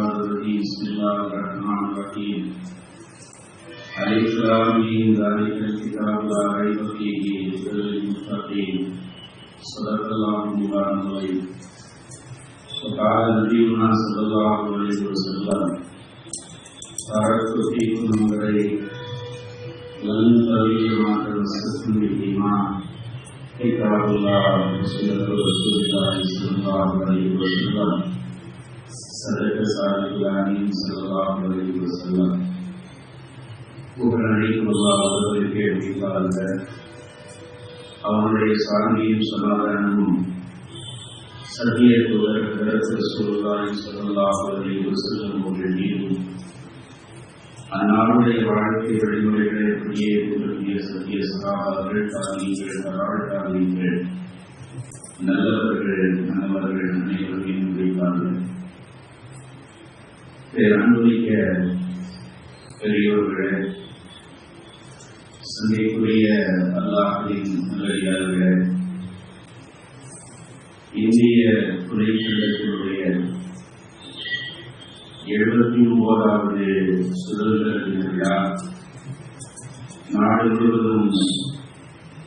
الشيطان الرجيم بسم الله الرحمن الرحيم ألف لام ذلك الكتاب لا ريب فيه هدى للمتقين صدق الله مولانا العظيم وقال نبينا صلى الله عليه وسلم تركت فيكم أمرين لن تضلوا ما تمسكتم بهما كتاب الله وسنة رسول الله صلى الله عليه وسلم صدر صادق العالمین صلی اللہ علیہ وسلم. وہ کرنے کے مثال ہے اور ہمارے صلی اللہ علیہ وسلم سبھی کو حضرت رسول اللہ صلی اللہ علیہ وسلم کو دینی ہوں. اناروں کے بڑے کے بڑے بڑے بڑے پڑھیے پڑھیے سبھی صحابہ அன்புமிக்க பெரியோர்களே சந்தைக்குரிய அல்லாஹின் நல்லடியார்களே இந்திய துணைச்சங்கத்தினுடைய எழுபத்தி ஒன்பதாவது சுதந்திர தின விழா நாடு முழுவதும்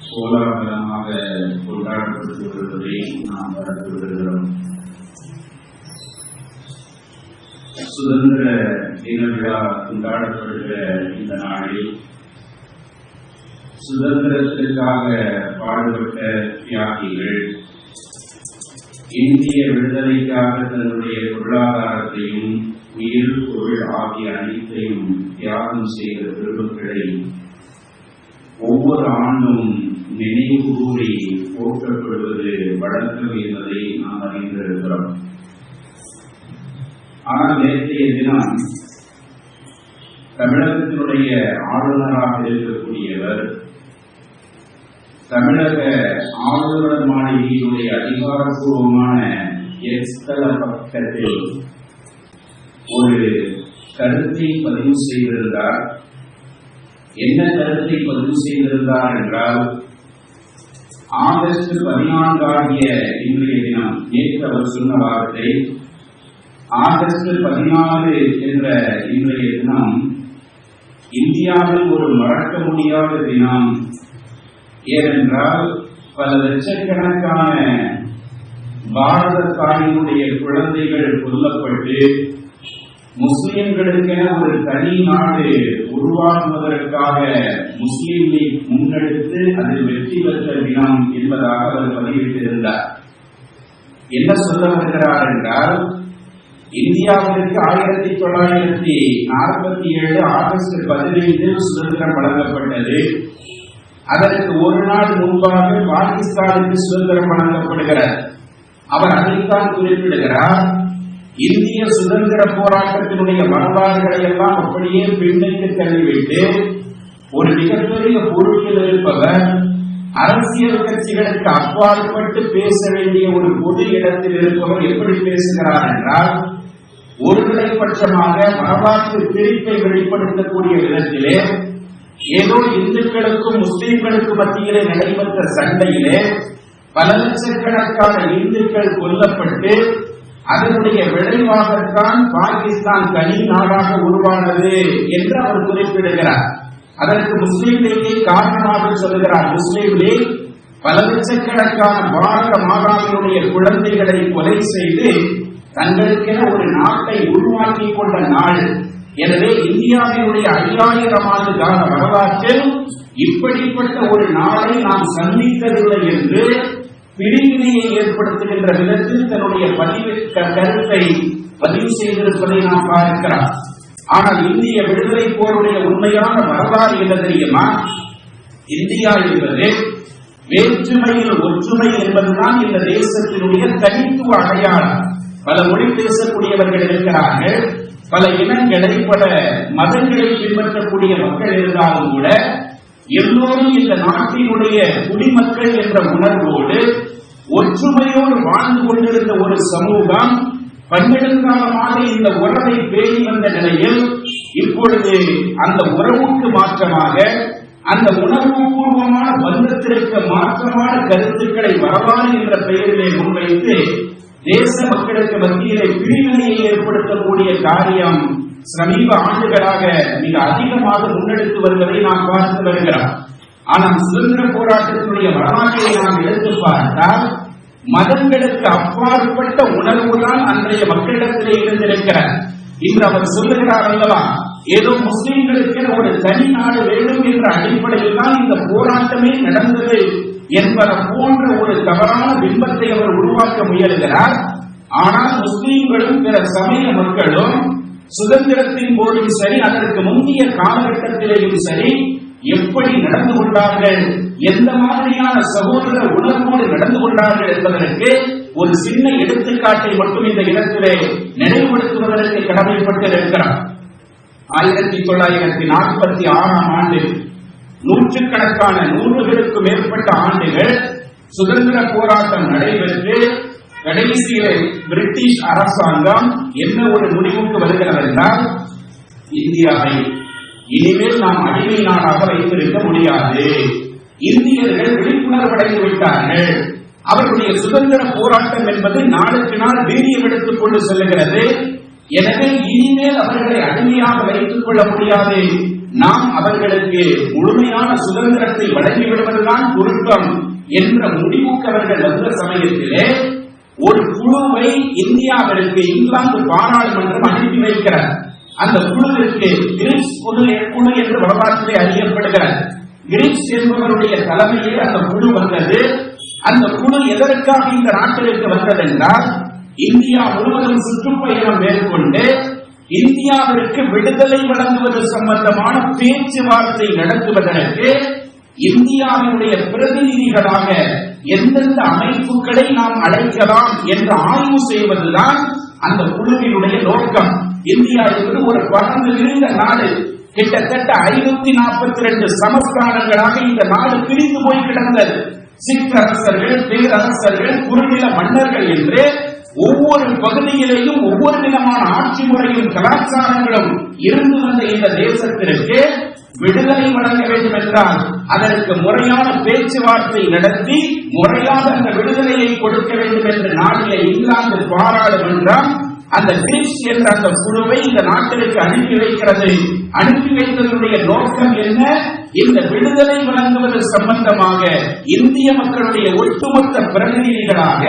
கோலாகலமாக கொண்டாடப்பட்டு வருவதை நாம் பார்த்து வருகிறோம் சுதந்திர தின விழா கொண்டாடப்படுகிற இந்த நாளில் சுதந்திரத்திற்காக பாடுபட்ட தியாகிகள் இந்திய விடுதலைக்காக தன்னுடைய பொருளாதாரத்தையும் உயிர் பொருள் ஆகிய அனைத்தையும் தியாகம் செய்த பெருமக்களை ஒவ்வொரு ஆண்டும் நினைவு கூறி போற்றப்படுவது வழக்கம் என்பதை நாம் அறிந்திருக்கிறோம். ஆனால் நேற்றைய தினம் தமிழகத்தினுடைய ஆளுநராக இருக்கக்கூடியவர் தமிழக ஆளுநர் மாளிகையினுடைய அதிகாரப்பூர்வமான எஸ்தல பக்கத்தில் ஒரு கருத்தை பதிவு செய்திருந்தார். என்ன கருத்தை பதிவு செய்திருந்தார் என்றால் ஆகஸ்ட் பதினான்காகிய இன்றைய தினம் நேற்று அவர் சொன்ன வார்த்தை ஆகஸ்ட் பதினாறு என்ற இன்றைய தினம் இந்தியாவில் ஒரு மறக்க முடியாத தினம். ஏனென்றால் பல லட்சக்கணக்கான பாரத தாயினுடைய குழந்தைகள் கொல்லப்பட்டு முஸ்லிம்களுக்கென ஒரு தனி நாடு உருவாக்குவதற்காக முஸ்லிம் லீக் முன்னெடுத்து அதில் வெற்றி பெற்ற தினம் என்பதாக அவர் பதிவிட்டிருந்தார். என்ன சொல்ல வருகிறார் என்றால் இந்தியாவிற்கு ஆயிரத்தி தொள்ளாயிரத்தி நாற்பத்தி ஏழு ஆகஸ்ட் பதினைந்தில் சுதந்திரம் வழங்கப்பட்டது. அதற்கு ஒரு நாள் முன்பாக பாகிஸ்தானுக்கு சுதந்திரம் வழங்கப்படுகிறார் அவர் அதைத்தான் குறிப்பிடுகிறார். இந்திய சுதந்திர போராட்டத்தினுடைய வரலாறுகளை எல்லாம் அப்படியே பின்னுக்கு தள்ளிவிட்டு ஒரு மிகப்பெரிய பொறுப்பில் இருப்பவர் அரசியல் கட்சிகளுக்கு அப்பாற்பட்டு பேச வேண்டிய ஒரு பொது இடத்தில் இருப்பவர் எப்படி பேசுகிறார் என்றால் ஒருதலைபட்சமாக வரலாற்று பிரிப்பை வெளிப்படுத்தக்கூடிய விதத்திலே ஏதோ இந்துக்களுக்கும் முஸ்லிம்களுக்கும் மத்தியிலே நடைபெற்ற சண்டையிலே பல லட்சக்கணக்கான இந்துக்கள் கொல்லப்பட்டு அதனுடைய விளைவாகத்தான் பாகிஸ்தான் தனி நாடாக உருவானது என்று அவர் குறிப்பிடுகிறார். அதற்கு முஸ்லீம் லீக்கை காரணமாக சொல்கிறார் முஸ்லீம் லீக் பல லட்சக்கணக்கான பாரத மாதாவினுடைய குழந்தைகளை கொலை செய்து தங்களுக்கென ஒரு நாட்டை உருவாக்கி கொண்ட நாள். எனவே இந்தியாவினுடைய ஐயாயிரம் ஆண்டு கால வரலாற்றில் இப்படிப்பட்ட ஒரு நாளை நாம் சந்தித்ததில்லை என்று பிரிவினையை ஏற்படுத்துகின்ற விதத்தில் தன்னுடைய பதிவு கருத்தை பதிவு செய்திருப்பதை நாம் பார்க்கிறோம் ஆனால் இந்திய விடுதலை போருடைய உண்மையான வரலாறு என்ன தெரியுமா? இந்தியா என்பது வேற்றுமையில் ஒற்றுமை என்பதுதான் இந்த தேசத்தினுடைய தனித்துவ அடையாளம். பல மொழி பேசக்கூடியவர்கள் இருக்கிறார்கள். பல இனங்களை பல மதங்களை பின்பற்றக்கூடிய மக்கள் இருந்தாலும் கூட எல்லோரும் இந்த நாட்டினுடைய குடிமக்கள் என்ற உணர்வோடு ஒற்றுமையோடு வாழ்ந்து கொண்டிருந்த ஒரு சமூகம் பன்னெடுங்காலமாக இந்த உறவை பேணி வந்த நிலையில் இப்பொழுது அந்த உறவுக்கு மாற்றமாக அந்த உணர்வுபூர்வமான பந்தத்திற்கு மாற்றமான கருத்துக்களை வரலாறு என்ற பெயரிலே முன்வைத்து தேச மக்களுக்கு மத்தியிலே பிரிவினையை ஏற்படுத்தக்கூடிய காரியம் சமீப ஆண்டுகளாக மிக அதிகமாக முன்னெடுத்து வருவதை நாம் பார்த்து வருகிறோம். ஆனால் சுதந்திர போராட்டத்தினுடைய வரலாற்றை நாம் எடுத்து பார்த்தால் மதங்களுக்கு அப்பாற்பட்ட உணர்வு தான் அன்றைய மக்களிடத்திலே இருந்திருக்கிறார் இன்று அவர் சொல்லுகிறார் அல்லவா ஏதோ முஸ்லிம்களுக்கு ஒரு தனி நாடு வேண்டும் என்ற அடிப்படையில் தான் இந்த போராட்டமே நடந்தது என்பதை போன்ற ஒரு தவறான பிம்பத்தை அவர் உருவாக்க முயலுகிறார். ஆனால் முஸ்லிம்களும் பிற சமய மக்களும் சுதந்திரத்தின் போதும் சரி அதற்கு முந்தைய காலகட்டத்திலேயும் சரி எப்படி நடந்து கொண்டார்கள்? எந்த மாதிரியான சகோதர உணர்வோடு நடந்து கொண்டார்கள் என்பதற்கு ஒரு சின்ன எடுத்துக்காட்டை மட்டும் இந்த இடத்திலே நினைவுபடுத்துவதற்கு கடமைப்பட்டிருக்கிறார். ஆயிரத்தி தொள்ளாயிரத்தி நாற்பத்தி ஆறாம் ஆண்டு நூற்றுக்கணக்கான நூறுகளுக்கு மேற்பட்ட ஆண்டுகள் சுதந்திர போராட்டம் நடைபெற்று கடைசியிலே பிரிட்டிஷ் அரசாங்கம் என்ன ஒரு முடிவுக்கு வருகிறது என்றால் இந்தியாவை இனிமேல் நாம் அடிமை நாடாக வைத்திருக்க முடியாது. இந்தியர்கள் விழிப்புணர்வு அடைந்து விட்டார்கள். அவர்களுடைய சுதந்திர போராட்டம் என்பது நாளுக்கு நாள் வீரியம் எடுத்துக் கொண்டு செல்லுகிறது. எனவே இனிமேல் அவர்களை அடிமையாக வைத்துக் கொள்ள முடியாது. நாம் அவர்களுக்கு முழுமையான சுதந்திரத்தை வழங்கிவிடுவதுதான் பொருத்தம் என்ற முடிவுக்கு அவர்கள் வந்த சமயத்திலே ஒரு குழுவை இந்தியாவிற்கு இங்கிலாந்து பாராளுமன்றம் அனுப்பி வைக்கிறார் அந்த குழுவிற்கு கிரிப்ஸ் குழு குழு என்று வரலாற்றிலே அறியப்படுகிறார் கிரிப்ஸ் என்பவருடைய தலைமையில் அந்த குழு வந்தது. அந்த குழு எதற்காக இந்த நாட்டிற்கு வந்ததென்றால் இந்தியா முழுவதும் சுற்றுப்பயணம் மேற்கொண்டு இந்தியாவிற்கு விடுதலை வழங்குவது சம்பந்தமான பேச்சுவார்த்தை நடத்துவதற்கு இந்தியாவினுடைய பிரதிநிதிகளாக எந்தெந்த அமைப்புகளை நாம் அழைக்கலாம் என்று ஆய்வு செய்வதுதான் அந்த குழுவினுடைய நோக்கம். இந்தியா என்பது ஒரு வளர்ந்து விரிந்த நாடு. கிட்டத்தட்ட ஐநூத்தி நாற்பத்தி ரெண்டு சமஸ்தானங்களாக இந்த நாடு பிரிந்து போய் கிடந்தது. சிற்றரசர்கள் பேரரசர்கள் குறுநில மன்னர்கள் என்று ஒவ்வொரு பகுதியிலேயும் ஒவ்வொரு விதமான ஆட்சி முறையும் கலாச்சாரங்களும் இருந்து வந்த இந்த தேசத்திற்கு விடுதலை வழங்க வேண்டும் என்றால் அதற்கு முறையான பேச்சுவார்த்தை நடத்தி முறையாக அந்த விடுதலையை கொடுக்க வேண்டும் என்று நாட்டிலே இங்கிலாந்து பாராளுமன்றம் அந்த கிரிப்ஸ் என்ற அந்த குழுவை இந்த நாட்டிற்கு அனுப்பி வைக்கிறது. அனுப்பி வைத்ததனுடைய நோக்கம் என்ன? இந்த விடுதலை வழங்குவது சம்பந்தமாக இந்திய மக்களுடைய ஒட்டுமொத்த பிரதிநிதிகளாக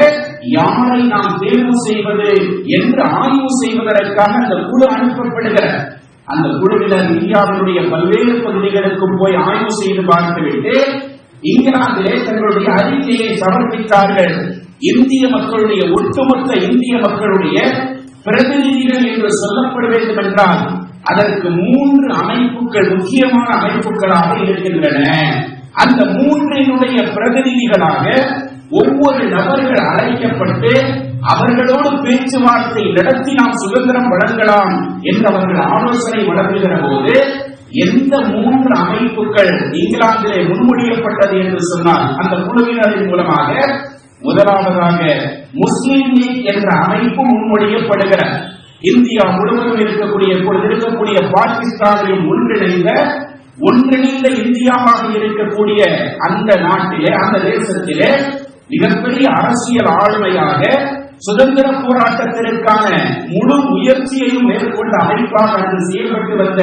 யாரை நாம் தேர்வு செய்வது என்று ஆய்வு செய்வதற்காக அந்த குழு அனுப்பப்படுகிறது. அந்த குழுவினர் இந்தியாவினுடைய பல்வேறு பகுதிகளுக்கும் போய் ஆய்வு செய்து பார்த்துவிட்டு இங்கிலாந்திலே தங்களுடைய அறிக்கையை சமர்ப்பித்தார்கள். இந்திய மக்களுடைய ஒட்டுமொத்த இந்திய மக்களுடைய பிரதிநிதிகள் என்று சொல்லப்பட வேண்டும் என்றால் அதற்கு மூன்று அமைப்புகள் முக்கியமான அமைப்புகளாக இருக்கின்றன. அந்த மூன்றினுடைய பிரதிநிதிகளாக ஒவ்வொரு நபர்கள் அழைக்கப்பட்டு அவர்களோடு பேச்சுவார்த்தை நடத்தி நாம் சுதந்திரம் வழங்கலாம் என்று அவர்கள் ஆலோசனை வழங்குகிற போது எந்த மூன்று அமைப்புகள் இங்கிலாந்திலே முன்மொழியப்பட்டது என்று சொன்னால் அந்த குழுவினரின் மூலமாக முதலாவதாக முஸ்லிம் லீக் என்ற அமைப்பு முன்மொழியப்படுகிற இந்தியா முழுவதும் இருக்கக்கூடிய இப்பொழுது இருக்கக்கூடிய பாகிஸ்தானையும் ஒன்றிணைந்த ஒன்றிணைந்த இந்தியாவாக இருக்கக்கூடிய அந்த நாட்டிலே அந்த தேசத்திலே மிகப்பெரிய அரசியல் ஆளுமையாக சுதந்திர போராட்டத்திற்கான முழு முயற்சியையும் மேற்கொண்ட அமைப்பாக அன்று செயல்பட்டு வந்த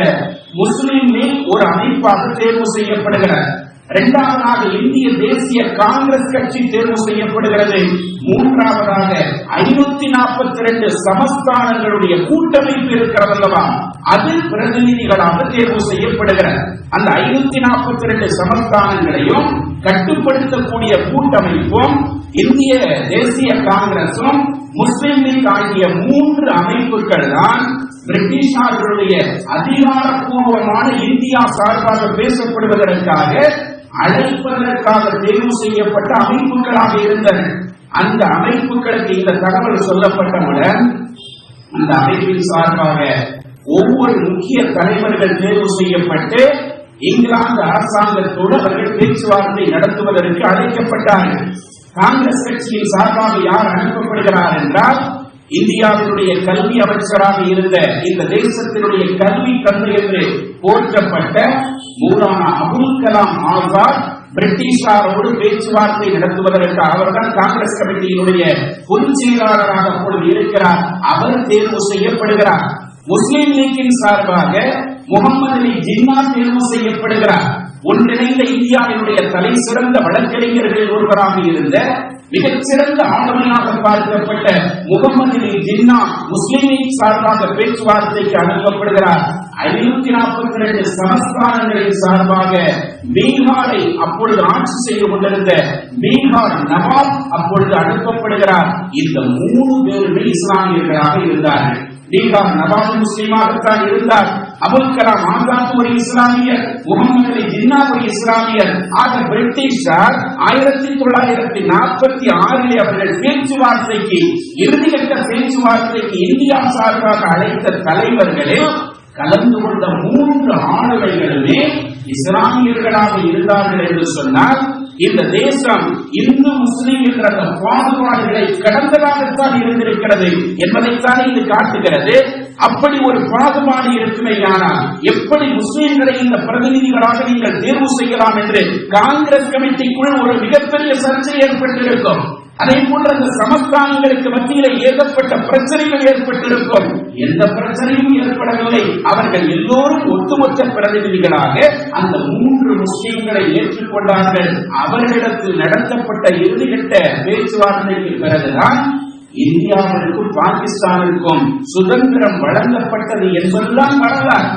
முஸ்லிம் லீக் ஒரு அமைப்பாக தேர்வு செய்யப்படுகிறார் இரண்டாவதாக இந்திய தேசிய காங்கிரஸ் கட்சி தேர்வு செய்யப்படுகிறது. மூன்றாவதாக ஐநூத்தி நாற்பத்தி ரெண்டு சமஸ்தானங்களுடைய கூட்டமைப்பு இருக்கிறதல்லவா அல்லவா? அதில் பிரதிநிதிகளாக தேர்வு செய்யப்படுகிறது. அந்த ஐநூத்தி நாற்பத்தி ரெண்டு சமஸ்தானங்களையும் கட்டுப்படுத்தக்கூடிய கூட்டமைப்பும் இந்திய தேசிய காங்கிரசும் முஸ்லிம் லீக் ஆகிய மூன்று அமைப்புகள் தான் பிரிட்டிஷார்களுடைய அதிகாரப்பூர்வமான இந்தியா சார்பாக பேசப்படுவதற்காக அழைப்பதற்காக தேர்வு செய்யப்பட்ட அமைப்புகளாக இருந்தன. அந்த அமைப்புகளுக்கு இந்த தகவல் சொல்லப்பட்டவுடன் அந்த அமைப்பின் சார்பாக ஒவ்வொரு முக்கிய தலைவர்கள் தேர்வு செய்யப்பட்டு இங்கிலாந்து அரசாங்கத்தோடு அவர்கள் பேச்சுவார்த்தை நடத்துவதற்கு அழைக்கப்பட்டார்கள். காங்கிரஸ் கட்சியின் சார்பாக யார் அனுப்பப்படுகிறார் என்றால் இந்தியாவினுடைய கல்வி அமைச்சராக இருந்த இந்த தேசத்தினுடைய கல்வி தந்தை என்று போற்றப்பட்ட மூலானா அபுல் கலாம் ஆசாத் பிரிட்டிஷாரோடு பேச்சுவார்த்தை நடத்துவதற்கு அவர்தான் காங்கிரஸ் கமிட்டியினுடைய பொதுச் செயலாளராக அப்பொழுது இருக்கிறார். அவர் தேர்வு செய்யப்படுகிறார். முஸ்லிம் லீக்கின் சார்பாக முகமது அலி ஜின்னா தேர்வு செய்யப்படுகிறார். ஒன்றிணைந்த இந்தியாவினுடைய தலை சிறந்த வழக்கறிஞர்களில் ஒருவராக இருந்த மிகச்சிறந்த ஆளுமையாக பார்க்கப்பட்ட முகமது ஜின்னா முஸ்லிமின் சார்பாக பேச்சுவார்த்தைக்கு அனுப்பப்படுகிறார். ஐநூத்தி நாற்பத்தி ரெண்டு சமஸ்தானங்களின் சார்பாக பீகாரை அப்பொழுது ஆட்சி செய்து கொண்டிருந்த பீகார் நவாப் அப்பொழுது அனுப்பப்படுகிறார். இந்த மூணு பேருமே இஸ்லாமியர்களாக இருந்தார்கள். பீகார் நவாப் முஸ்லீமாகத்தான் இருந்தார். அபுல் கலாம் ஆசாத் ஒரு இஸ்லாமியர் முகமது அலி ஜின்னா ஒரு இஸ்லாமியர் ஆக பிரிட்டிஷார் ஆயிரத்தி தொள்ளாயிரத்தி நாற்பத்தி ஆறில் அவர்கள் பேச்சுவார்த்தைக்கு இறுதிக்கட்ட பேச்சுவார்த்தைக்கு இந்தியா சார்பாக அழைத்த தலைவர்களே கலந்து கொண்ட மூன்று ஆளுமைகளுமே இஸ்லாமியர்களாக இருந்தார்கள் என்று சொன்னால் இந்த தேசம் இந்து முஸ்லீம் என்ற அந்த பாகுபாடுகளை கடந்ததாகத்தான் இருந்திருக்கிறது என்பதைத்தானே இது காட்டுகிறது. அப்படி ஒரு பாகுபாடு இருக்குமேயானால் எப்படி முஸ்லீம்களை இந்த பிரதிநிதிகளாக நீங்கள் தேர்வு செய்யலாம் என்று காங்கிரஸ் கமிட்டிக்குள் ஒரு மிகப்பெரிய சர்ச்சை ஏற்பட்டிருக்கும். அதே போன்ற அந்த சமஸ்தானங்களுக்கு மத்தியில ஏகப்பட்ட பிரச்சனைகள் ஏற்பட்டிருக்கும். எந்த பிரச்சனையும் ஏற்படவில்லை. அவர்கள் எல்லோரும் ஒட்டுமொத்த பிரதிநிதிகளாக அந்த மூன்று முஸ்லீம்களை ஏற்றுக்கொண்டார்கள். அவர்களிடத்தில் நடத்தப்பட்ட இறுதிகட்ட பேச்சுவார்த்தைக்கு பிறகுதான் இந்தியாவிற்கும் பாகிஸ்தானிற்கும் சுதந்திரம் வழங்கப்பட்டது என்பதுதான் வரலாறு.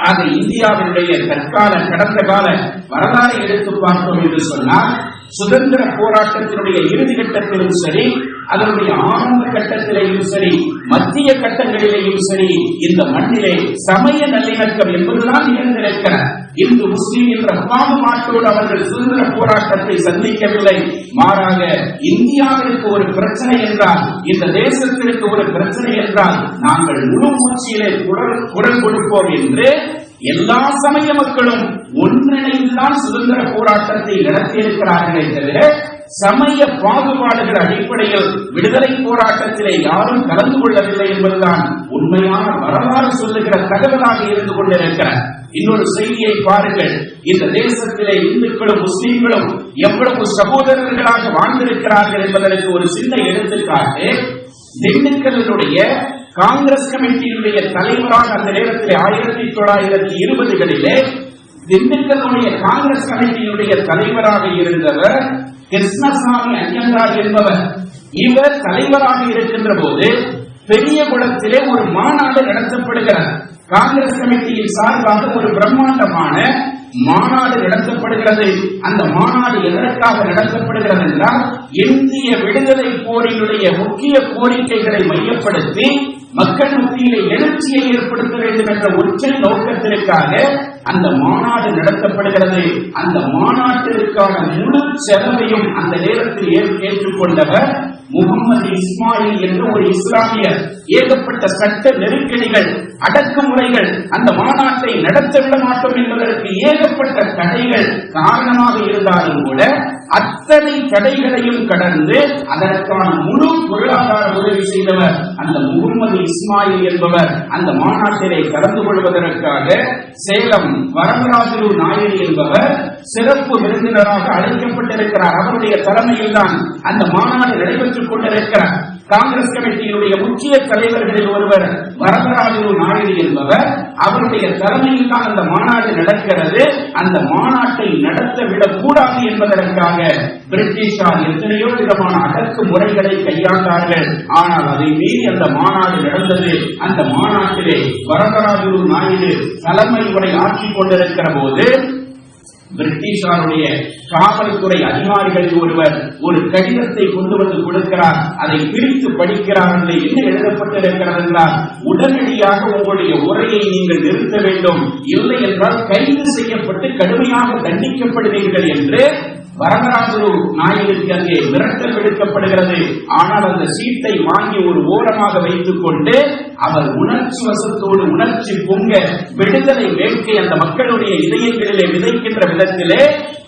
ஆக இந்தியாவினுடைய தற்கால கடந்த கால வரலாறு எடுத்து பார்த்தோம் என்று சொன்னால் சுதந்திர போராட்டத்தினுடைய இறுதி கட்டத்திலும் சரி அதனுடைய ஆரம்ப கட்டத்திலேயும் சரி மத்திய கட்டங்களிலேயும் சரி இந்த மண்ணிலே சமய நல்லிணக்கம் என்பதுதான் நிகழ்ந்திருக்கிற இந்து முஸ்லீம் என்ற பாகுபாட்டோடு அவர்கள் சுதந்திர போராட்டத்தை சந்திக்கவில்லை. மாறாக இந்தியாவிற்கு ஒரு பிரச்சனை என்றால் இந்த தேசத்திற்கு ஒரு பிரச்சனை என்றால் நாங்கள் முழு மூச்சியிலே குரல் குரல் கொடுப்போம் என்று எல்லா சமய மக்களும் ஒன்றிணைந்துதான் சுதந்திர போராட்டத்தை நடத்தியிருக்கிறார்களே தவிர சமய பாகுபாடுகள் அடிப்படையில் விடுதலை போராட்டத்திலே யாரும் கலந்து கொள்ளவில்லை என்பதுதான் உண்மையான வரலாறு சொல்லுகிற தகவலாக இருந்து கொண்டிருக்கிறார் இன்னொரு செய்தியை பாருங்கள். இந்த தேசத்திலே இந்துக்களும் முஸ்லீம்களும் எவ்வளவு சகோதரர்களாக வாழ்ந்திருக்கிறார்கள் என்பதற்கு ஒரு சின்ன எடுத்துக்காட்டு. திண்டுக்கல்லுடைய காங்கிரஸ் கமிட்டியினுடைய தலைவராக அந்த நேரத்தில் ஆயிரத்தி தொள்ளாயிரத்தி இருபதுகளிலே திண்டுக்கல்லுடைய காங்கிரஸ் கமிட்டியினுடைய தலைவராக இருந்தவர் கிருஷ்ணசாமி ஐயங்கார் என்பவர். இவர் தலைவராக இருக்கின்ற போது பெரிய குளத்திலே ஒரு மாநாடு நடத்தப்படுகிறார் காங்கிரஸ் கமிட்டியின் சார்பாக ஒரு பிரம்மாண்டமான மாநாடு நடத்தப்படுகிறது. அந்த மாநாடு எதற்காக நடத்தப்படுகிறது என்றால் இந்திய விடுதலை போரினுடைய முக்கிய கோரிக்கைகளை மையப்படுத்தி மக்கள் மத்தியிலே எழுச்சியை ஏற்படுத்த வேண்டும் என்ற உச்ச நோக்கத்திற்காக அந்த மாநாடு நடத்தப்படுகிறது. அந்த மாநாட்டிற்கான முழு செலவையும் அந்த நேரத்தில் ஏற்றுக்கொண்டவர் முகமது இஸ்மாயில் என்ற ஒரு இஸ்லாமியர். ஏகப்பட்ட சட்ட நெருக்கடிகள் அடக்குமுறைகள் அந்த மாநாட்டை நடத்த விட மாட்டோம் என்பதற்கு ஏகப்பட்ட தடைகள் காரணமாக இருந்தாலும் கூட அத்தனை தடைகளையும் கடந்து அதற்கான முழு பொருளாதார உதவி செய்தவர் அந்த முகமது இஸ்மாயில் என்பவர். அந்த மாநாட்டிலே கலந்து கொள்வதற்காக சேலம் வரதராஜு நாயர் என்பவர் சிறப்பு விருந்தினராக அழைக்கப்பட்டிருக்கிறார். அவருடைய தலைமையில் தான் அந்த மாநாடு நடைபெற்றுக் கொண்டிருக்கிறார். காங்கிரஸ் கமிட்டியினுடைய முக்கிய தலைவர்களில் ஒருவர் வரதராஜு நாயுடு என்பவர் அவருடைய தலைமையில் தான் அந்த மாநாடு நடக்கிறது. அந்த மாநாட்டை நடத்த விடக்கூடாது என்பதற்காக பிரிட்டிஷார் எத்தனையோ விதமான அடக்கு முறைகளை கையாண்டார்கள். ஆனால் அதை மீறி அந்த மாநாடு நடந்தது. அந்த மாநாட்டிலே வரதராஜு நாயுடு தலைமை உரை ஆற்றிக் கொண்டிருக்கிற போது பிரிட்டிஷாருடைய காவல்துறை அதிகாரிகள் ஒருவர் ஒரு கடிதத்தை கொண்டு வந்து கொடுக்கிறார். அதை பிரித்து படிக்கிறார் என்று என்ன எழுதப்பட்டிருக்கிறது என்றால் உடனடியாக உங்களுடைய உரையை நீங்கள் நிறுத்த வேண்டும். இல்லை என்றால் கைது செய்யப்பட்டு கடுமையாக தண்டிக்கப்படுவீர்கள் என்று வரதராஜு நாயகிற்கு அங்கே மிரட்டல் விடுக்கப்படுகிறது. ஆனால் அந்த சீட்டை வாங்கி ஒரு ஓரமாக வைத்துக் கொண்டு அவர் உணர்ச்சி வசத்தோடு உணர்ச்சி பொங்க விடுதலை வேட்கை அந்த மக்களுடைய இதயங்களிலே விதைக்கின்ற விதத்திலே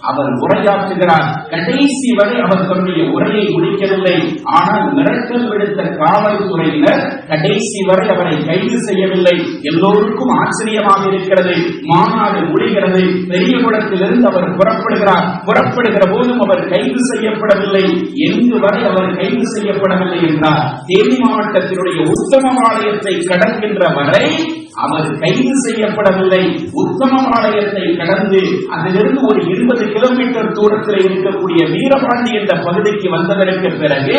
அவர் உரையாற்றுகிறார். கடைசி வரை அவர் தன்னுடைய உரையை முடிக்கவில்லை. ஆனால் மிரட்டல் விடுத்த காவல்துறையினர் கடைசி வரை அவரை கைது செய்யவில்லை. எல்லோருக்கும் ஆச்சரியமாக இருக்கிறது. மாநாடு முடிகிறது. பெரிய குளத்திலிருந்து அவர் புறப்படுகிறார். புறப்படுகிற போதும் அவர் கைது செய்யப்படவில்லை. எங்கு வரை அவர் கைது செய்யப்படவில்லை என்றார். தேனி மாவட்டத்தினுடைய உத்தமபாளையத்தை கடக்கின்ற வரை அவர் கைது செய்யப்படவில்லை. உத்தமபாளையத்தை கடந்து அதிலிருந்து ஒரு இருபது கிலோமீட்டர் தூரத்தில் இருக்கக்கூடிய வீரபாண்டி என்ற பகுதிக்கு வந்ததற்கு பிறகு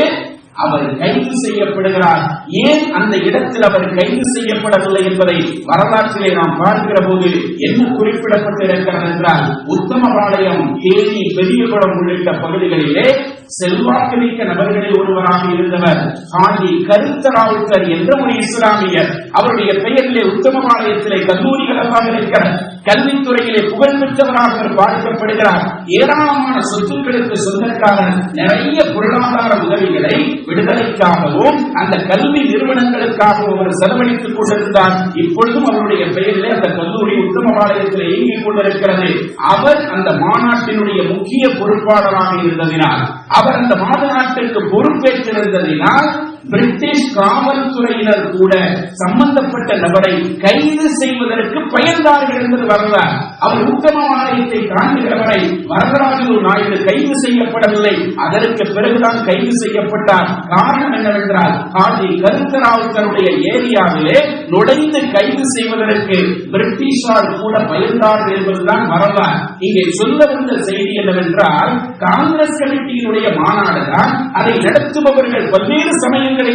அவர் கைது செய்யப்படுகிறார். ஏன் அந்த இடத்தில் அவர் கைது செய்யப்படவில்லை என்பதை வரலாற்றிலே நாம் பார்க்கிற போது என்ன குறிப்பிடப்பட்டிருக்கிறது என்றால் உத்தமபாளையம் தேனி பெரியகுளம் உள்ளிட்ட பகுதிகளிலே செல்வாக்கு மிக்க நபர்களில் ஒருவராக இருந்தவர் ஆதி கருத்தராவுக்கர் என்ற ஒரு இஸ்லாமியர். அவருடைய பெயரிலே உத்தமபாளையத்திலே கல்லூரிகள் எல்லாம் இருக்கிறார். கல்வித்துறையிலே புகழ்பெற்றவராக அவர் பார்க்கப்படுகிறார் ஏராளமான சொத்துக்களுக்கு சொந்தக்காரன் நிறைய பொருளாதார உதவிகளை விடுதலைக்காகவும் அந்த கல்வி நிறுவனங்களுக்காகவும் அவர் செலவழித்துக் கொண்டிருந்தார் இப்பொழுதும் அவருடைய பெயரிலே அந்த கல்லூரி உத்தமபாளையத்தில் இயங்கிக் கொண்டிருக்கிறது. அவர் அந்த மாநாட்டினுடைய முக்கிய பொறுப்பாளராக இருந்ததினால் அவர் அந்த மாநாட்டிற்கு பொறுப்பேற்றிருந்ததினால் பிரிட்டிஷ் காவல்துறையினர் கூட சம்பந்தப்பட்ட நபரை கைது செய்வதற்கு பயந்தார்கள் என்பது வரலாறு அவர் உத்தமவாலயத்தை தாண்டுகிறவரை வரதராஜூர் நாயுடு கைது செய்யப்படவில்லை. அதற்கு பிறகுதான் கைது செய்யப்பட்டார். காரணம் என்னவென்றால் ஆதி கருத்தராவுத்தருடைய ஏரியாவிலே நுழைந்து கைது செய்வதற்கு பிரிட்டிஷார் கூட பயந்தார்கள் என்பதுதான் வரலாறு இங்கே சொல்ல வந்த செய்தி என்னவென்றால் காங்கிரஸ் கமிட்டியினுடைய மாநாடு தான் அதை நடத்துபவர்கள் பல்வேறு சமயங்களை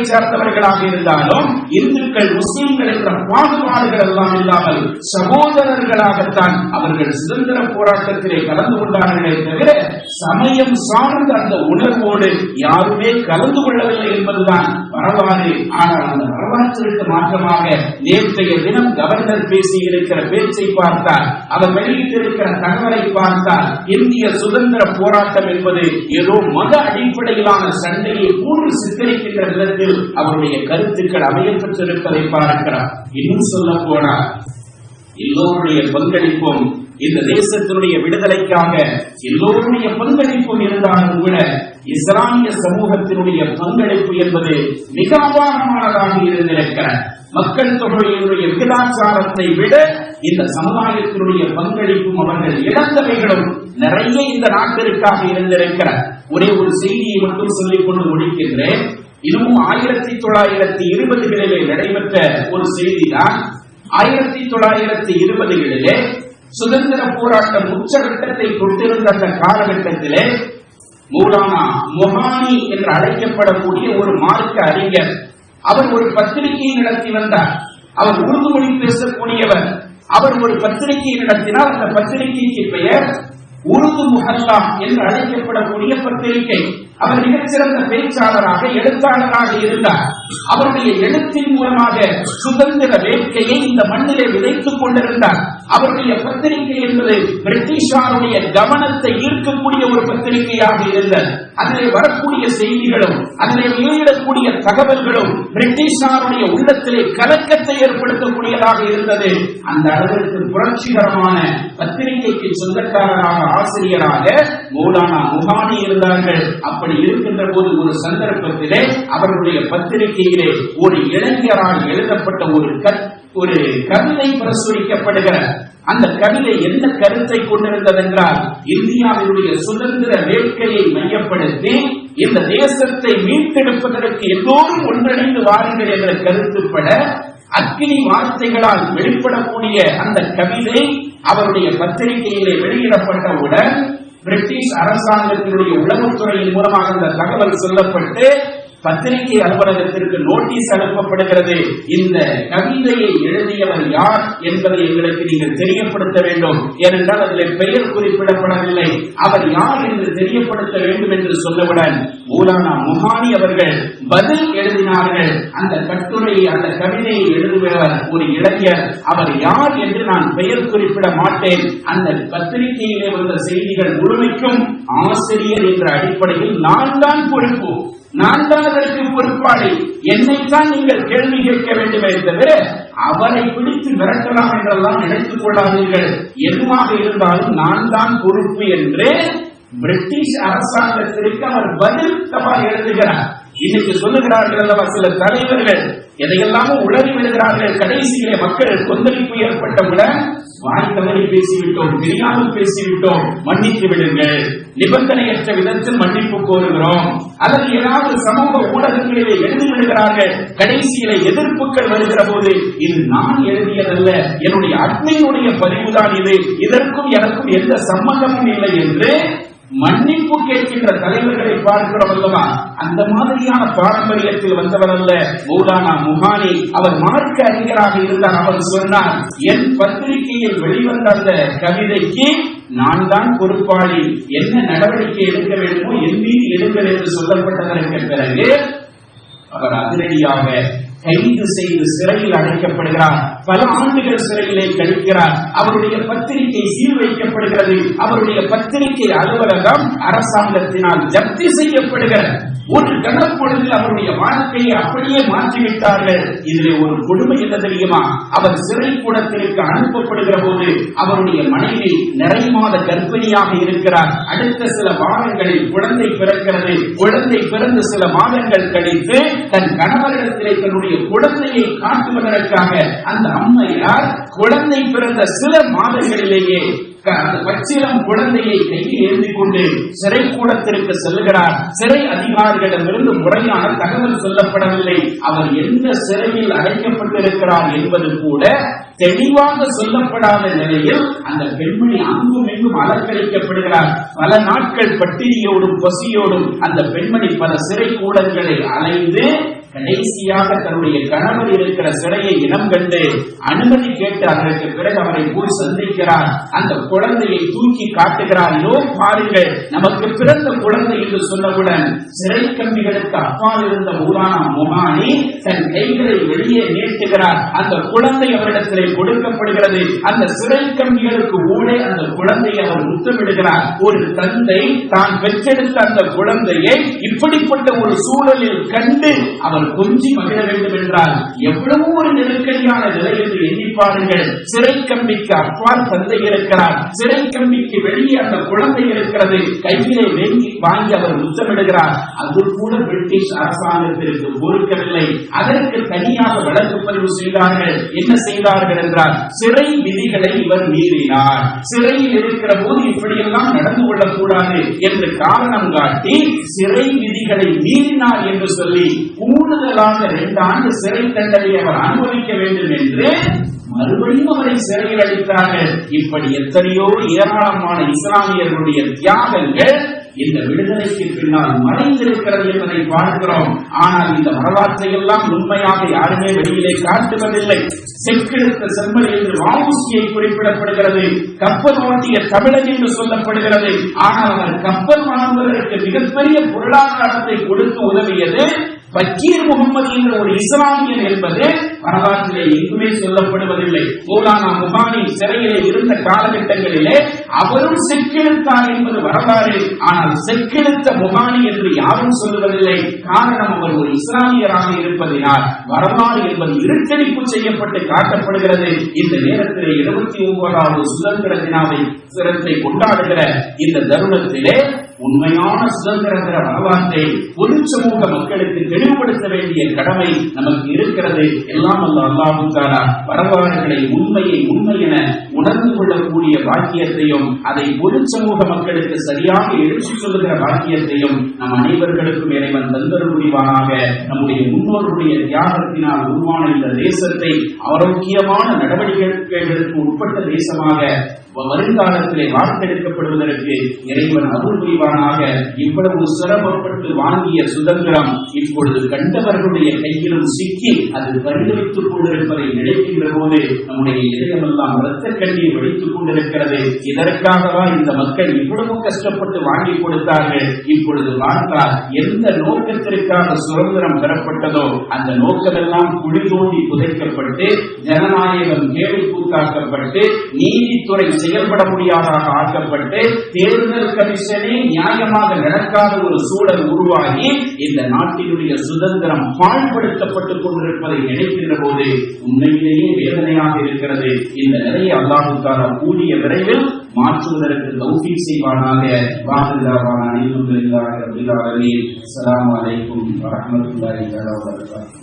சார்ந்தவர்களாக இருந்தாலும் இந்துக்கள் முஸ்லிம்கள் என்ற பாகுபாடுகள் எல்லாம் இல்லாமல் சகோதரர்களாகத்தான் அவர்கள் சுதந்திர போராட்டத்திலே கலந்து கொண்டார்களே தவிர சமயம் சார்ந்த அந்த உணர்வோடு யாருமே கலந்து கொள்ளவில்லை என்பதுதான் வரலாறு. ஆனால் அந்த வரலாற்றிற்கு மாற்றமாக நேற்றைய தினம் கவர்னர் பேசி இருக்கிற பேச்சை பார்த்தால் அவர் வெளியிட்டிருக்கிற தகவலை பார்த்தால் இந்திய சுதந்திர போராட்டம் என்பது ஏதோ மத அடிப்படையிலான சண்டையை கூறு சித்தரிக்கின்ற விதத்தில் அவர் அவருடைய கருத்துக்கள் அமையப்பட்டிருப்பதை பார்க்கிறார். இன்னும் சொல்ல போனால் எல்லோருடைய பங்களிப்பும் இந்த தேசத்தினுடைய விடுதலைக்காக எல்லோருடைய பங்களிப்பும் இருந்தாலும் கூட இஸ்லாமிய சமூகத்தினுடைய பங்களிப்பு என்பது மிக அபாரமானதாக இருந்திருக்கிற மக்கள் தொகையினுடைய விகிதாச்சாரத்தை விட இந்த சமுதாயத்தினுடைய பங்களிப்பும் அவர்கள் இழந்தவைகளும் நிறைய இந்த நாட்டிற்காக இருந்திருக்கிற ஒரே ஒரு செய்தியை மட்டும் சொல்லிக் கொண்டு முடிக்கின்றேன். இதுவும் ஆயிரத்தி தொள்ளாயிரத்தி இருபதுகளிலே நடைபெற்ற ஒரு செய்திதான் ஆயிரத்தி தொள்ளாயிரத்தி இருபதுகளிலே சுதந்திர போராட்டம் உச்சகட்டத்தை கொண்டிருந்த அந்த காலகட்டத்திலே மூலானா மொஹானி என்று அழைக்கப்படக்கூடிய ஒரு மார்க்க அறிஞர் அவர் ஒரு பத்திரிகையை நடத்தி வந்தார். அவர் உருது மொழி பேசக்கூடியவர். அவர் ஒரு பத்திரிகையை நடத்தினார். அந்த பத்திரிகைக்கு பெயர் உருது முஹல்லா என்று அழைக்கப்படக்கூடிய பத்திரிகை. அவர் மிகச்சிறந்த பேச்சாளராக எழுத்தாளராக இருந்தார். அவருடைய எழுத்தின் மூலமாக சுதந்திர வேட்கையை இந்த மண்ணிலே விதைத்துக் கொண்டிருந்தார். அவருடைய பத்திரிகை என்பது பிரிட்டிஷாருடைய கவனத்தை ஈர்க்கக்கூடிய ஒரு பத்திரிகையாக இருந்தது. அதிலே வரக்கூடிய செய்திகளும் அதிலே வெளியிடக்கூடிய தகவல்களும் பிரிட்டிஷாருடைய உள்ளத்திலே கலக்கத்தை ஏற்படுத்தக்கூடியதாக இருந்தது. அந்த அளவிற்கு புரட்சிகரமான பத்திரிகைக்கு சொந்தக்காரராக ஆசிரியராக மௌலானா முகானி இருந்தார்கள். அப்படி இருக்கின்ற போது ஒரு சந்தர்ப்பத்திலே அவர்களுடைய பத்திரிகையிலே ஒரு இளைஞரால் எழுதப்பட்ட ஒரு கத் ஒரு கவிதை பிரசுரிக்கப்படுகிற அந்த கவிதை என்ன கருத்தை கொண்டிருந்ததென்றால் இந்தியாவினுடைய சுதந்திர வேட்கையை மையப்படுத்தி இந்த தேசத்தை மீட்டெடுப்பதற்கு எல்லோரும் ஒன்றிணைந்து வாருங்கள் என்ற கருத்துப்பட அக்கினி வார்த்தைகளால் வெளிப்படக்கூடிய அந்த கவிதை அவருடைய பத்திரிகையிலே வெளியிடப்பட்டவுடன் பிரிட்டிஷ் அரசாங்கத்தினுடைய உளவுத்துறையின் மூலமாக அந்த தகவல் சொல்லப்பட்டு பத்திரிகை அலுவலகத்திற்கு நோட்டீஸ் அனுப்பப்படுகிறது. இந்த கவிதையை எழுதியவர் யார் என்பதை எங்களுக்கு நீங்கள் தெரியப்படுத்த வேண்டும். ஏனென்றால் அதில் பெயர் குறிப்பிடப்படவில்லை. அவர் யார் என்று தெரியப்படுத்த வேண்டும் என்று சொன்னவுடன் மூலானா முகானி அவர்கள் பதில் எழுதினார்கள். அந்த கட்டுரையை அந்த கவிதையை எழுதுகிறவர் ஒரு இளைஞர். அவர் யார் என்று நான் பெயர் குறிப்பிட மாட்டேன். அந்த பத்திரிகையிலே வந்த செய்திகள் முழுமைக்கும் ஆசிரியர் என்ற அடிப்படையில் நான் தான் பொறுப்பு. நான் தான் அதற்கு பொறுப்பாளி. என்னைத்தான் நீங்கள் கேள்வி கேட்க வேண்டுமே தவிர அவரை பிடித்து மிரட்டலாம் என்றெல்லாம் நினைத்துக் கொள்ளாதீர்கள். எதுவாக இருந்தாலும் நான் தான் பொறுப்பு என்று பிரிட்டிஷ் அரசாங்கத்திற்கு அவர் பதில் தபால் எழுதுகிறார். இன்னைக்கு சொல்லுகிறார்கள் அல்லவா சில தலைவர்கள்? எதையெல்லாமும் உளறி விடுகிறார்கள் கடைசியிலே மக்கள் கொந்தளிப்பு ஏற்பட்டவுடன் வாய் தவறி பேசிவிட்டோம் தெரியாமல் பேசிவிட்டோம். மன்னித்து விடுங்கள். நிபந்தனையற்ற விதத்தில் மன்னிப்பு கோருகிறோம். அதற்கு ஏதாவது சமூக ஊடகங்களிலே எழுதி விடுகிறார்கள். கடைசியில எதிர்ப்புகள் வருகிற போது இது நான் எழுதியதல்ல. என்னுடைய அக்னியினுடைய பதிவுதான் இது. இதற்கும் எனக்கும் எந்த சம்பந்தமும் இல்லை என்று மன்னிப்பு கேட்கின்ற தலைவர்களை பார்க்கிறோம் அல்லவா அந்த மாதிரியான பாரம்பரியத்தில் வந்தவர் அல்ல மௌலானா முஹானி. அவர் மார்க்க அறிஞராக இருந்தார். அவர் சொன்னார் என் பத்திரிகையில் வெளிவந்த அந்த கவிதைக்கு நான் தான் பொறுப்பாளி. என்ன நடவடிக்கை எடுக்க வேண்டுமோ என் மீது எடுங்கள் என்று சொல்லப்பட்டதற்கு பிறகு அவர் அதிரடியாக கைது செய்து சிறையில் அடைக்கப்படுகிறார். பல ஆண்டுகள் சிறையிலே கழிக்கிறார். அவருடைய பத்திரிகை சீல் வைக்கப்படுகிறது அவருடைய பத்திரிகை அலுவலகம் அரசாங்கத்தினால் ஜப்தி செய்யப்படுகிறது. ஒரு கணப்பொழுதில் அவருடைய வாழ்க்கையை அப்படியே மாற்றிவிட்டார்கள். இதிலே ஒரு கொடுமை என்ன தெரியுமா? அவர் சிறை கூடத்திற்கு அனுப்பப்படுகிற போது அவருடைய மனைவி நிறை மாத கர்ப்பிணியாக இருக்கிறார். அடுத்த சில வாரங்களில் குழந்தை பிறக்கிறது. குழந்தை பிறந்து சில மாதங்கள் கழித்து தன் கணவரிடத்திலே தன்னுடைய குழந்தையை காட்டுவதற்காக அந்த அம்மையார் குழந்தை பிறந்த சில மாதங்களிலேயே பச்சிலம் குழந்தையை கையில் ஏந்தி கொண்டு சிறை கூடத்திற்கு செல்கிறார் சிறை அதிகாரிகளிடமிருந்து முறையான தகவல் சொல்லப்படவில்லை. அவர் எந்த சிறையில் அடைக்கப்பட்டிருக்கிறார் என்பது கூட தெளிவாக சொல்லப்படாத நிலையில் அந்த பெண்மணி அங்கும் எங்கும் அலங்கரிக்கப்படுகிறார். பல நாட்கள் பட்டினியோடும் பசியோடும் அந்த பெண்மணி பல சிறை கூடங்களை அலைந்து கடைசியாக தன்னுடைய கணவர் இருக்கிற சிறையை இனம் கண்டு அனுமதி கேட்டு அதற்கு பிறகு அவரை போய் சந்திக்கிறார். அந்த குழந்தையை தூக்கி காட்டுகிறார். இதோ பாருங்கள் நமக்கு பிறந்த குழந்தை என்று சொன்னவுடன் சிறை கம்பிகளுக்கு அப்பால் இருந்த ஊரான முகானி தன் கைகளை வெளியே நீட்டுகிறார். அந்த குழந்தை அவரிடத்திலே கொடுக்கப்படுகிறது. அந்த சிறை கம்பிகளுக்கு ஊடே அந்த குழந்தையை அவர் முத்தமிடுகிறார் ஒரு தந்தை தான் பெற்றெடுத்த அந்த குழந்தையை இப்படிப்பட்ட ஒரு சூழலில் கண்டு அவர் கொஞ்சி மகிழ வேண்டும் என்றால் எவ்வளவு ஒரு நெருக்கடியான நிலை என்று எண்ணி பாருங்கள். சிறை கம்பிக்கு அப்பால் தந்தை இருக்கிறார் சிறை கம்பிக்கு வெளியே அந்த குழந்தை இருக்கிறது. கையிலே வேங்கி வாங்கி அவர் முத்தமிடுகிறார். அது கூட பிரிட்டிஷ் அரசாங்கத்திற்கு பொறுக்கவில்லை. அதற்கு தனியாக வழக்கு பதிவு செய்தார்கள். என்ன செய்தார்கள்? என்றால் சிறை விதிகளை இவர் மீறினார். சிறையில் இருக்கிற போது இப்படியெல்லாம் நடந்து கொள்ளக்கூடாது என்று காரணம் காட்டி சிறை விதிகளை மீறினார் என்று சொல்லி கூடுதலாக இரண்டு ஆண்டு சிறை தண்டனை அவர் அனுபவிக்க வேண்டும் என்று மறுபடியும் அவரை சிறையில் அளித்தார்கள் இப்படி எத்தனையோ ஏராளமான இஸ்லாமியர்களுடைய தியாகங்கள் இந்த விடுதலைக்கு பின்னால் மறைந்திருக்கிறது என்பதை பார்க்கிறோம். ஆனால் இந்த வரலாற்றை எல்லாம் உண்மையாக யாருமே வெளியிலே காட்டுவதில்லை. செக்கெடுத்த செம்மல் என்று வாமுசியை குறிப்பிடப்படுகிறது. கப்பல் ஓட்டிய தமிழன் என்று சொல்லப்படுகிறது. ஆனால் அவர் கப்பல் வாங்குவதற்கு மிகப்பெரிய பொருளாதாரத்தை கொடுத்து உதவியது பக்கீர் முகமது என்ற ஒரு இஸ்லாமியன் என்பது வரலாற்றிலே எங்குமே சொல்லப்படுவதில்லை. மௌலானா முகானி சிறையிலே இருந்த காலகட்டங்களிலே அவரும் செக்கெழுத்தார் என்பது வரலாறு. ஆனால் செக்கெழுத்த முகானி என்று யாரும் சொல்லுவதில்லை காரணம் அவர் ஒரு இஸ்லாமியராக இருப்பதினால் வரலாறு என்பது இருட்டடிப்பு செய்யப்பட்டு காட்டப்படுகிறது. இந்த நேரத்திலே இருபத்தி ஒன்பதாவது சுதந்திர தினாவை சிறத்தை கொண்டாடுகிற இந்த தருணத்திலே உண்மையான சுதந்திர தின வரலாற்றை பொது சமூக மக்களுக்கு தெளிவுபடுத்த வேண்டிய கடமை நமக்கு இருக்கிறது. எல்லாம் அல்ல அல்லாஹுத்தாரா வரலாறுகளை உண்மையை உண்மை என உணர்ந்து கொள்ளக்கூடிய பாக்கியத்தையும் அதை பொது சமூக மக்களுக்கு சரியாக எடுத்து சொல்லுகிற பாக்கியத்தையும் நம் அனைவர்களுக்கும் இறைவன் தந்தர் புரிவானாக நம்முடைய முன்னோர்களுடைய தியாகத்தினால் உருவான இந்த தேசத்தை ஆரோக்கியமான நடவடிக்கைகளுக்கு உட்பட்ட தேசமாக வருங்காலத்திலே வாழ்த்தெடுக்கப்படுவதற்கு இறைவன் அருள் புரிவானாக இவ்வளவு சிரமப்பட்டு வாங்கிய சுதந்திரம் இப்பொழுது கண்டவர்களுடைய கையிலும் சிக்கி அது பரிதவித்துக் கொண்டிருப்பதை நினைக்கின்ற போது நம்முடைய இதயமெல்லாம் இரத்த கண்ணீர் வெடித்துக் கொண்டிருக்கிறது. இதற்காகவா இந்த மக்கள் இவ்வளவு கஷ்டப்பட்டு வாங்கி கொடுத்தார்கள்? இப்பொழுது பார்த்தால் எந்த நோக்கத்திற்காக சுதந்திரம் பெறப்பட்டதோ அந்த நோக்கமெல்லாம் குழி தோண்டி புதைக்கப்பட்டு ஜனநாயகம் கேள்வி கூத்தாக்கப்பட்டு நீதித்துறை செயல்பட முடியாதாக ஆக்கப்பட்டு தேர்தல் கமிஷனை நியாயமாக நடக்காத ஒரு சூழல் உருவாகி இந்த நாட்டினுடைய சுதந்திரம் பாழ்படுத்தப்பட்டுக் கொண்டிருப்பதை நினைக்கின்ற போது உண்மையிலேயே வேதனையாக இருக்கிறது. இந்த நிலையை அல்லாஹுக்கான கூடிய விரைவில் மாற்றுவதற்கு தௌஃபி செய்வானாக. வாக்குதாவான அனைவரும் அஸ்ஸலாமு அலைக்கும் வரஹ்மத்துல்லாஹி வபரகாத்துஹு.